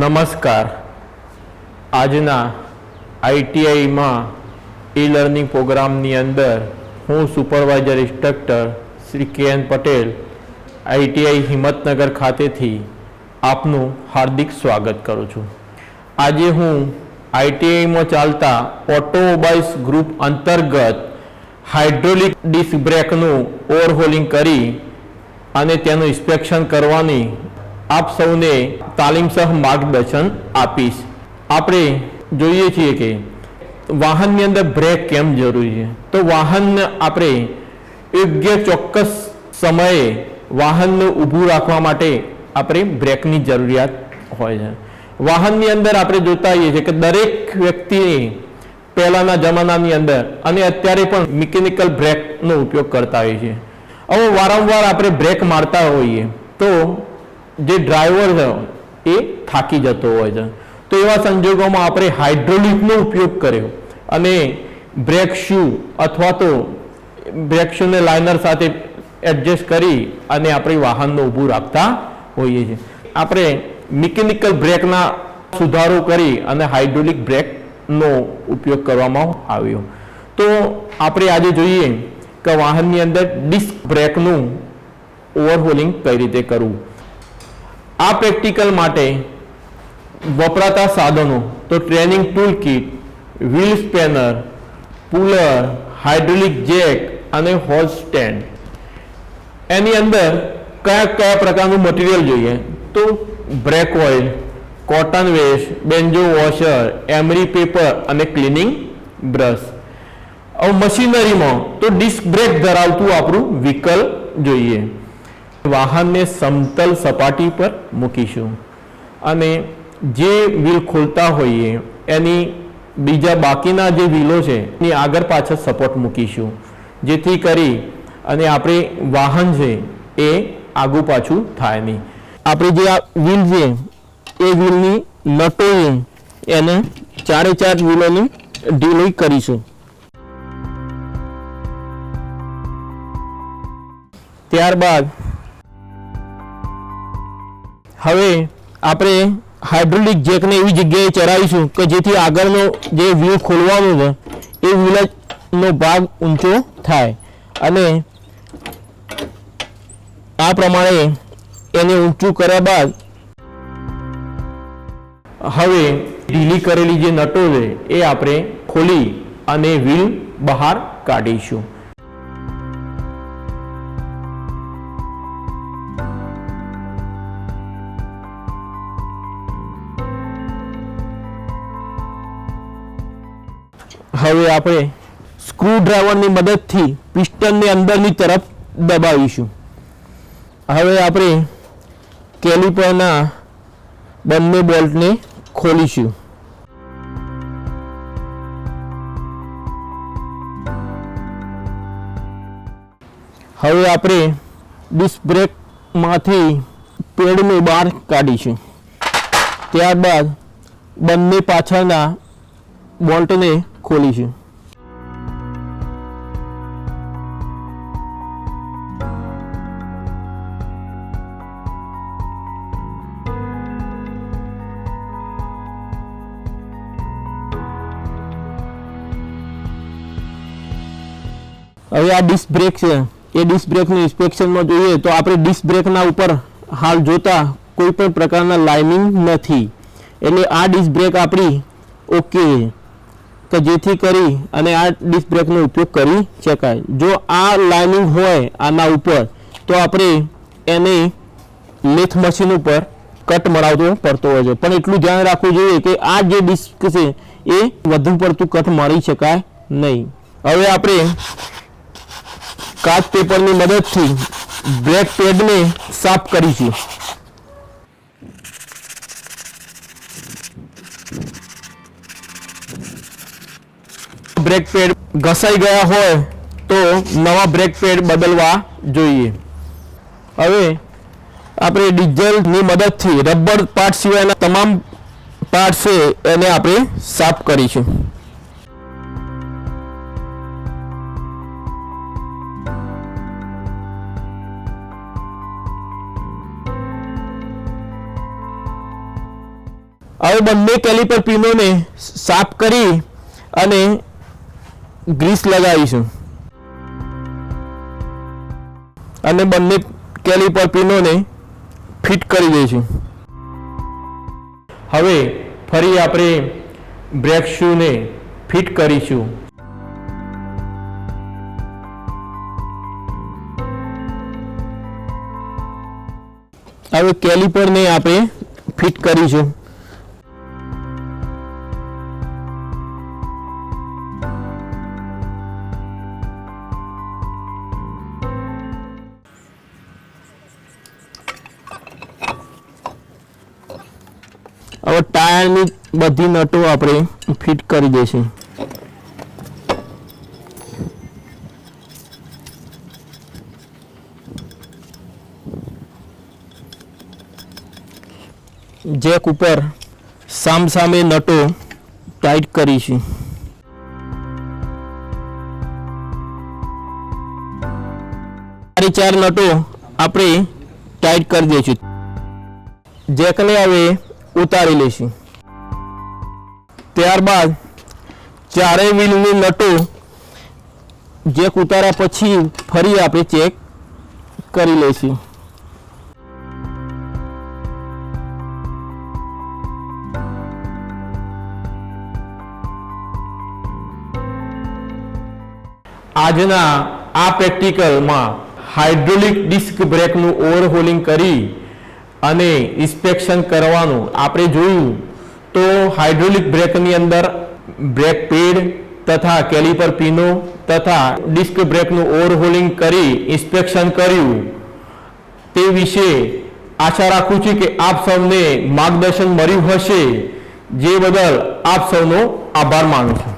નમસ્કાર. આજના આઈટીઆઈમાં e learning પ્રોગ્રામની અંદર હું સુપરવાઇઝર ઇન્સ્ટ્રક્ટર શ્રી કે એન પટેલ, આઈટીઆઈ હિંમતનગર ખાતેથી આપનું હાર્દિક સ્વાગત કરું છું. આજે હું આઈટીઆઈમાં ચાલતા ઓટોમોબાઈલ્સ ગ્રુપ અંતર્ગત હાઇડ્રોલિક ડિસ્ક બ્રેકનું ઓવરહોલિંગ કરી અને તેનું ઇન્સ્પેક્શન કરવાની આપ સૌને તાલીમસહ માર્ગદર્શન આપીશ. આપણે જોઈએ છીએ કે વાહનની અંદર બ્રેક કેમ જરૂરી છે? તો વાહનને આપણે યોગ્ય ચોક્કસ સમયે વાહનને ઊભું રાખવા માટે આપણે બ્રેકની જરૂરિયાત હોય છે. વાહનની અંદર આપણે જોતા હોઈએ છીએ કે દરેક વ્યક્તિએ પહેલાંના જમાનાની અંદર અને અત્યારે પણ મિકેનિકલ બ્રેકનો ઉપયોગ કરતા હોઈએ છીએ. હવે વારંવાર આપણે બ્રેક મારતા હોઈએ તો જે ડ્રાઈવર છે, એ થાકી જતો હોય છે. તો એવા સંજોગોમાં આપણે હાઇડ્રોલિકનો ઉપયોગ કર્યો અને બ્રેક શૂ અથવા તો બ્રેક શૂને લાઇનર સાથે એડજસ્ટ કરી અને આપણે વાહનને ઊભું રાખતા હોઈએ છીએ. આપણે મિકેનિકલ બ્રેકના સુધારો કરી અને હાઇડ્રોલિક બ્રેકનો ઉપયોગ કરવામાં આવ્યો. તો આપણે આજે જોઈએ કે વાહનની અંદર ડિસ્ક બ્રેકનું ઓવરહોલિંગ કઈ રીતે કરવું? આ પ્રેક્ટિકલ માટે વપરાતા સાધનો, તો training tool kit wheel spanner, puller, hydraulic jack અને હોલ સ્ટેન્ડ. એની અંદર કયા કયા પ્રકારનું મટીરિયલ જોઈએ? તો brake oil, cotton waste banjo washer, emery paper અને ક્લિનિંગ બ્રશ. હવે મશીનરીમાં તો ડિસ્ક બ્રેક ધરાવતું આપણું વ્હીકલ જોઈએ. વાહનને સમતલ સપાટી પર મૂકીશું. અને જે વ્હીલ ખોલતા હોઈએ, એની બીજા બાકીના જે વ્હીલો છે, એની આગળ પાછળ સપોર્ટ મૂકીશું. જેથી કરી અને આપણે વાહન છે, એ આગું પાછું થાય નહીં. આપણે જે આ વ્હીલ છે, એ વ્હીલની લટો એને ચારે ચાર વ્હીલોની ઢીલી કરીશું. ત્યારબાદ હવે આપણે હાઇડ્રોલિક જેકને એવી જગ્યાએ ચરાવીશું કે જેથી આગળનો જે વ્યૂ ખોલવાનો છે, એ વ્હીલનો ભાગ ઊંચો થાય. અને આ પ્રમાણે એને ઊંચું કર્યા બાદ હવે ઢીલી કરેલી જે નટો છે, એ આપણે ખોલી અને વ્હીલ બહાર કાઢીશું. હવે આપણે સ્ક્રૂડ્રાઈવરની મદદથી પિસ્ટનને અંદરની તરફ દબાવીશું. હવે આપણે કેલિપરના બંને બોલ્ટને ખોલીશું. હવે આપણે ડિસ્ક બ્રેકમાંથી પેડને બહાર કાઢીશું. ત્યારબાદ બંને પાછળના બોલ્ટને ખોલીશું હવે આ ડિસ્ક બ્રેક છે. એ ડિસ્ક બ્રેકનું ઇન્સ્પેક્શનમાં જોઈએ તો આપણે ડિસ્ક બ્રેકના ઉપર હાલ જોતા કોઈ પણ પ્રકારના લાઇનિંગ નથી. એટલે આ ડિસ્ક બ્રેક આપણી ઓકે કે જેથી કરી અને આ ડિસ્ક બ્રેકનો ઉપયોગ કરી શકાય. જો આ લાઇનિંગ હોય આના ઉપર, તો આપણે એને લેથ મશીન ઉપર કટ મળાવતો પડતો હોય છે. પણ એટલું ધ્યાન રાખવું જોઈએ કે આ જે ડિસ્ક છે, એ વધુ પડતું કટ મળી શકાય નહીં. હવે આપણે કાચ પેપરની મદદથી બ્રેક પેડને સાફ કરીશું. બ્રેક પેડ ઘસાઈ ગયા હોય તો નવા બ્રેક પેડ બદલવા જોઈએ. હવે આપણે ડીઝલની મદદથી રબર પાર્ટ સિવાયના તમામ પાર્ટ છે એને આપણે સાફ કરીશું. હવે બંને કેલિપર પીનોને સાફ કરી અને ગ્રીસ લગાવીશું. અને બંને કેલિપર પિનોને ફિટ કરી દઈશું. હવે ફરી આપણે બ્રેક શૂને ફિટ કરીશું. હવે કેલિપરને આપણે ફિટ કરીશું. હવે ટાયરની બધી નટો આપણે ફિટ કરી દઈશું. જેક ઉપર સામસામે નટો ટાઈટ કરીશું. ચારે ચાર નટો આપણે ટાઈટ કરી દઈશું. જેકને હવે ઉતારી લઈશું. ત્યારબાદ ચારેય વ્હીલની નટો ચેક ઉતાર્યા પછી ફરી આપણે ચેક કરી લઈશું. આજના આ પ્રેક્ટિકલમાં હાઇડ્રોલિક ડિસ્ક બ્રેકનું ઓવરહોલિંગ કરી અને ઇન્સ્પેક્શન કરવાનું આપણે જોયું તો હાઇડ્રોલિક બ્રેકની અંદર બ્રેક પેડ તથા કેલિપર પીનો તથા ડિસ્ક બ્રેકનું ઓવરહોલિંગ કરી ઇન્સ્પેક્શન કર્યું. તે વિશે આશા રાખું છું કે આપ સૌને માર્ગદર્શન મળ્યું હશે. જે બદલ આપ સૌનો આભાર માનું છું.